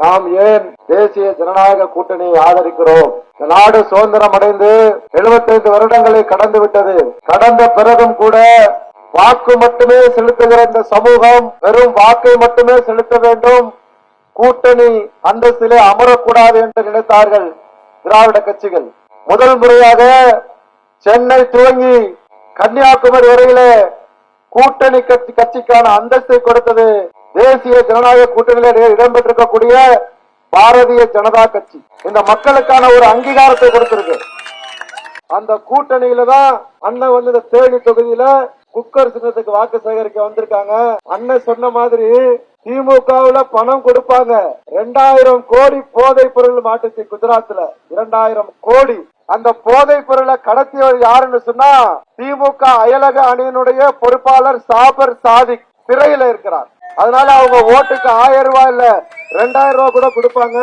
நாம் ஏன் தேசிய ஜனநாயக கூட்டணியை ஆதரிக்கிறோம்? இந்த நாடு சுதந்திரம் அடைந்து 75 வருடங்களை கடந்து விட்டது. கடந்த பிறகும் கூட வாக்கு மட்டுமே செலுத்துகிற இந்த சமூகம் வெறும் வாக்கை மட்டுமே செலுத்த வேண்டும். கூட்டணி அந்தஸ்திலே அமரக்கூடாது என்று நினைத்தார்கள் திராவிட கட்சிகள். முதல் முறையாக சென்னை துவங்கி கன்னியாகுமரி வரையிலே கூட்டணி கட்சி கட்சிக்கான அந்தஸ்தை கொடுத்தது தேசிய ஜனநாயக கூட்டணியில இடம்பெற்றிருக்கக்கூடிய பாரதிய ஜனதா கட்சி. இந்த மக்களுக்கான ஒரு அங்கீகாரத்தை கொடுத்திருக்கு. அந்த கூட்டணியில தான் அண்ணன் வந்து இந்த தேனி தொகுதியில குக்கர் சின்னத்துக்கு வாக்கு சேகரிக்க வந்திருக்காங்க. அண்ணன் சொன்ன மாதிரி திமுகவுல பணம் கொடுப்பாங்க. ரெண்டாயிரம் கோடி போதை பொருள் மாட்டுச்சு குஜராத்ல. இரண்டாயிரம் கோடி. அந்த போதை பொருளை கடத்தியவர் யாருன்னு சொன்னா திமுக அயலக அணியினுடைய பொறுப்பாளர் சாபர் சாதிக் சிறையில இருக்கிறார். அதனால அவங்க ஓட்டுக்கு ஆயிரம் ரூபாய் இல்ல ரெண்டாயிரம் ரூபாய் கூட கொடுப்பாங்க.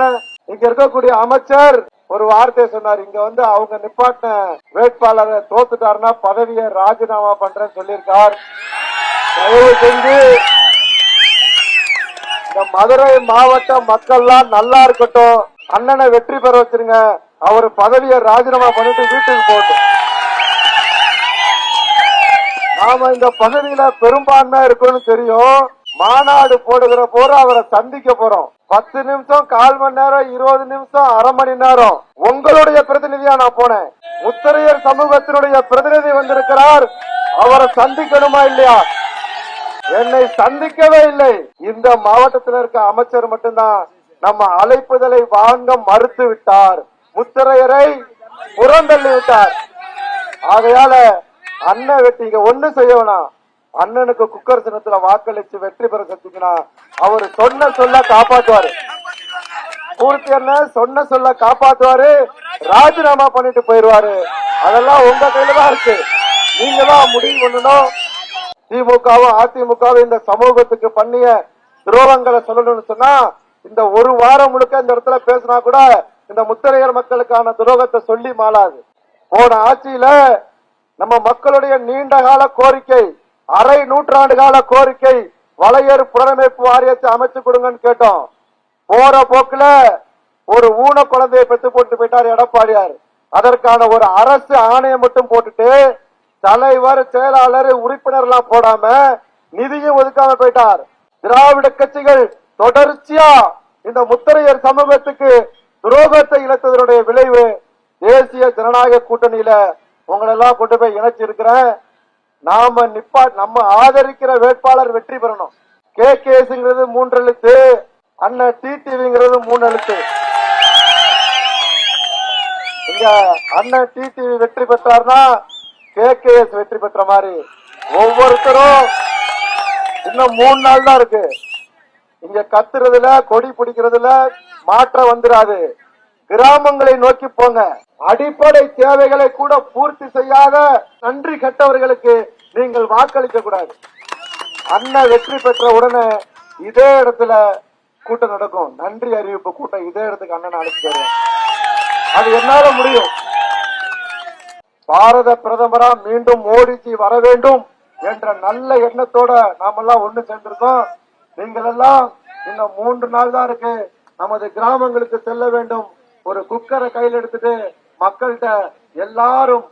இங்க இருக்கக்கூடிய அமைச்சர் ஒரு வார்த்தை சொன்னார். இங்க வந்து அவங்க நிப்பாட்டின வேட்பாளரை தோத்துட்டாருன்னா பதவியை ராஜினாமா பண்றேன்னு சொல்லியிருக்கார். தயவு செஞ்சு இந்த மதுரை மாவட்ட மக்கள்லாம் நல்லா இருக்கட்டும். அண்ணனை வெற்றி பெற வச்சிருங்க. அவர் பதவியை ராஜினாமா பண்ணிட்டு வீட்டுக்கு போகட்டும். நாம இந்த பகுதியில பெரும்பான்மையா இருக்கும்னு தெரியும். மாநாடு போடுகிற போற அவரை சந்திக்க போறோம். பத்து நிமிஷம் கால் மணி நேரம் இருபது நிமிஷம் அரை மணி நேரம். உங்களுடைய பிரதிநிதியா நான் போனேன். முத்தரையர் சமூகத்தினுடைய பிரதிநிதி வந்திருக்கிறார். அவரை சந்திக்கணுமா இல்லையா? என்னை சந்திக்கவே இல்லை. இந்த மாவட்டத்தில் இருக்க அமைச்சர் மட்டும்தான் நம்ம அழைப்புதலை வாங்க மறுத்து விட்டார். முத்தரையரை புறந்தள்ளி விட்டார். ஆகையால அண்ணன் வெட்டி இங்க ஒண்ணு செய்ய வேணாம். அண்ணனுக்கு குக்கர் சின்னத்துல வாக்களிச்சு வெற்றி பெற செஞ்சீங்கன்னா அவர் சொன்ன சொல்ல காப்பாத்துவாரு. பூர்த்தி அண்ணன் சொன்ன சொல்ல காப்பாத்துவாரு. ராஜினாமா பண்ணிட்டு போயிருவாரு அதெல்லாம் உங்க கையில தான் இருக்கு. நீங்க தான் முடிவு பண்ணணும். திமுகவும் அதிமுகவும் இந்த சமூகத்துக்கு பண்ணிய துரோகங்களை சொல்லணும்னு சொன்னா இந்த ஒரு வாரம் முழுக்க இந்த இடத்துல பேசினா கூட இந்த முத்திரையர் மக்களுக்கான துரோகத்தை சொல்லி மாளாது. போன ஆட்சியில நம்ம மக்களுடைய நீண்ட கால கோரிக்கை அரை நூற்றாண்டு கால கோரிக்கை வளையர் புனரமைப்பு வாரியத்தை அமைச்சு கொடுங்கன்னு கேட்டோம். போற போக்குல ஒரு ஊன குழந்தையை பெத்து போட்டு போயிட்டார் எடப்பாடியார். அதற்கான ஒரு அரசு ஆணையம் மட்டும் போட்டுட்டு தலைவர் செயலாளர் உறுப்பினர் எல்லாம் போடாம நிதியும் ஒதுக்காம போயிட்டார். திராவிட கட்சிகள் தொடர்ச்சியா இந்த முத்திரையர் சமூகத்துக்கு துரோகத்தை இழத்ததனுடைய விளைவு தேசிய ஜனநாயக கூட்டணியில உங்களை எல்லாம் கொண்டு போய் இணைச்சிருக்கிறேன். நாம நிப்பா நம்ம ஆதரிக்கிற வேட்பாளர் வெற்றி பெறணும். கே. கேஸ்ங்கிறது மூன்று எழுத்து அண்ணன் டிடிவிங்கிறது மூணு எழுத்து. இங்க அண்ணன் டிடிவி வெற்றி பெற்றார்னா கேகேஎஸ் வெற்றி பெற்ற மாதிரி. ஒவ்வொருத்தரும் இன்னும் மூணு நாள் தான் இருக்கு. இங்க கத்துறதுல கொடி பிடிக்கிறதுல மாற்றம் வந்துடாது கிராமங்களை நோக்கி போங்க. அடிப்படை தேவைகளை கூட பூர்த்தி செய்யாத நன்றி கெட்டவர்களுக்கு நீங்கள் வாக்களிக்க கூடாது. அண்ணன் வெற்றி பெற்ற உடனே இதே இடத்துல கூட்டம் நடக்கும். நன்றி அறிவிப்பு கூட்டம் இதே இடத்துக்கு அண்ணன் அழைச்சு வருவேன் அது என்னால முடியும். பாரத பிரதமரா மீண்டும் மோடிஜி வர வேண்டும் என்ற நல்ல எண்ணத்தோட நாமெல்லாம் ஒண்ணு சேர்ந்திருக்கோம். நீங்கள் எல்லாம் இன்னும் மூன்று நாள் தான் இருக்கு. நமது கிராமங்களுக்கு செல்ல வேண்டும். ஒரு குக்கரை கையில் எடுத்துட்டு மக்கள்கிட்ட எல்லாரும்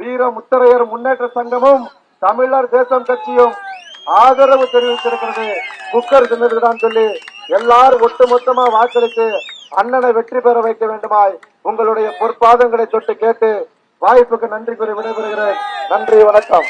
வீர முத்தரையர் முன்னேற்ற சங்கமும் தமிழர் தேசம் கட்சியும் ஆதரவு தெரிவித்திருக்கிறது. குக்கர் தின்னதுதான் சொல்லி எல்லாரும் ஒட்டுமொத்தமா வாக்களித்து அண்ணனை வெற்றி பெற வைக்க வேண்டுமாய் உங்களுடைய பொற்பாதங்களை தொட்டு கேட்டு வாய்ப்புக்கு நன்றி கூறி விடைபெறுகிறேன். நன்றி வணக்கம்.